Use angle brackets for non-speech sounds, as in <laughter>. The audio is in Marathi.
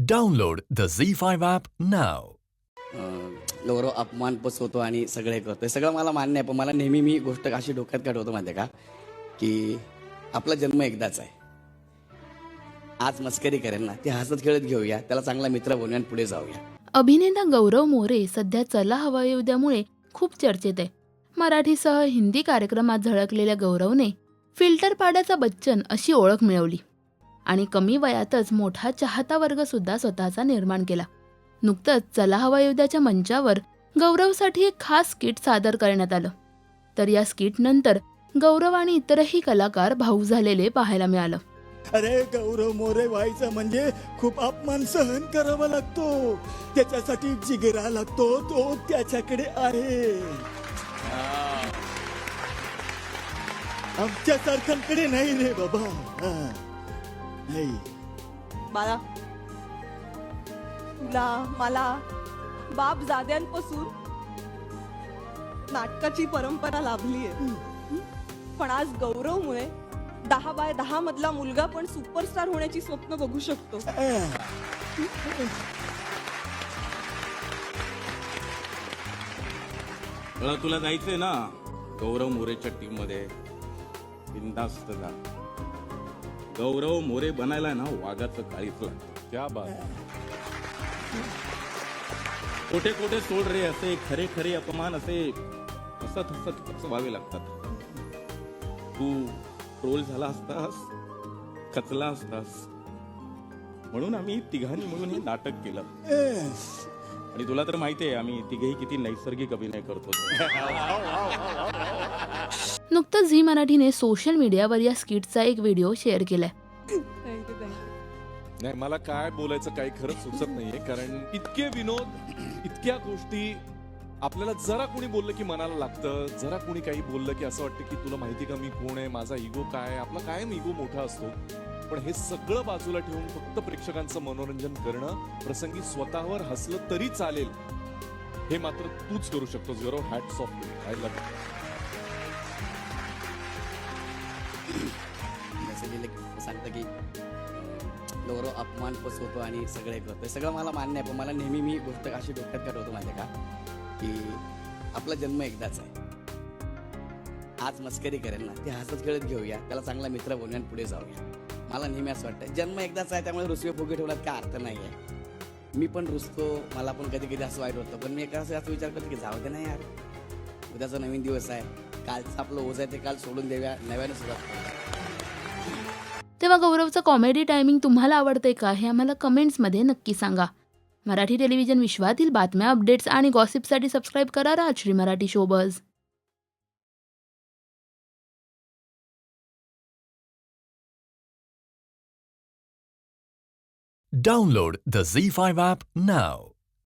Download the Z5 app now. अं, गौरव अपमानपच होतो आणि सगळे करतोय. सगळं मला मान्य आहे पण मला नेहमी मी गोष्ट अशी डोक्यात काढवतो माहिती आहे का? की आपला जन्म एकदाच आहे. आज मस्करी करेल ना ते हसत खेळत घेऊया त्याला चांगला मित्र बनवूया आणि पुढे जाऊया. अभिनेता गौरव मोरे सध्या चला हवा येऊद्यामुळे खूप चर्चेत आहे. मराठीसह हिंदी कार्यक्रमात झळकलेल्या गौरवने फिल्टर पाड्याचा बच्चन अशी ओळख मिळवली. आणि कमी वयातच मोठा चाहता वर्ग सुद्धा स्वतःचा निर्माण केला. नुकतंच चला हवा येऊद्याच्या मंचावर गौरवसाठी एक खास स्किट सादर करण्यात आलं. तर या स्किट नंतर गौरव आणि इतरही कलाकार भाऊ झालेले पाहायला मिळालं. अरे गौरव मोरे व्हायचं म्हणजे खूप अपमान सहन करावा लागतो. त्याच्यासाठी जिगरा लागतो तो त्याच्याकडे आहे. आमच्या सारख्यांकडे नाही रे बाबा. नाही. बाळा तुला मला बाप जाद्यांपासून नाटकाची परंपरा लाभली आहे पण आज गौरवमुळे दहा बाय दहा मधला मुलगा पण सुपरस्टार होण्याची स्वप्न बघू शकतो. मला तुला जायचंय ना? गौरव मोरेच्या टीममध्ये. बिंदास्त जा. गौरव मोरे बनायला ना वाघाचं काळीच लागतं? त्या बात कोठे कोठे सोड रे असे खरे खरे अपमान असे हसत हसत व्हावे लागतात. तू ट्रोल झाला असतास खचला असतास. म्हणून आम्ही तिघांनी म्हणून हे नाटक केलं. आणि तुला तर माहिती आहे आम्ही तिघेही किती नैसर्गिक अभिनय करतो. <laughs> नुकतंच झी मराठीने सोशल मीडियावर या स्किटचा एक व्हिडिओ शेअर केलाय. नाही मला काय बोलायचं काही खरंच सुचत नाहीये कारण इतके विनोद इतक्या गोष्टी आपल्याला जरा कोणी बोललं की मनाला लागतं जरा कोणी काही बोललं की असं वाटतं की तुला माहिती का मी कोण आहे माझा इगो काय आहे? आपला कायम इगो मोठा असतो. पण हे सगळं बाजूला ठेवून फक्त प्रेक्षकांचं मनोरंजन करणं प्रसंगी स्वतःवर हसलं तरी चालेल हे मात्र तूच करू शकतोस Gaurav hats off I love सांगतं की अं, अपमान अपमानपच होतो आणि सगळे करतो सगळं मला मान्य आहे पण मला नेहमी मी गोष्ट अशी डोक्यात काढवतो माहिती का? की आपला जन्म एकदाच आहे. आज मस्करी करेल ना ते हसत खेळत घेऊया त्याला चांगला मित्र बनूया आणि पुढे जाऊया. मला नेहमी असं वाटतं जन्म एकदाच आहे त्यामुळे रुसवे फुगे ठेवण्यात काय अर्थ नाही आहे मी पण रुसतो मला पण कधी कधी असं वाईट होतं पण मी एका असं विचार करतो की जाऊ दे ना यार. उद्याचा नवीन दिवस आहे कालचं आपलं ओझ आहे ते काल सोडून देऊया नव्याने सुरुवात करूया. तेव्हा गौरवचं कॉमेडी टायमिंग तुम्हाला आवडते का? हे आम्हाला कमेंट्समध्ये नक्की सांगा. मराठी टेलिव्हिजन विश्वातील बातम्या अपडेट्स आणि गॉसिपसाठी सबस्क्राईब करा Rajshri Marathi showbiz Download the Z5 app now.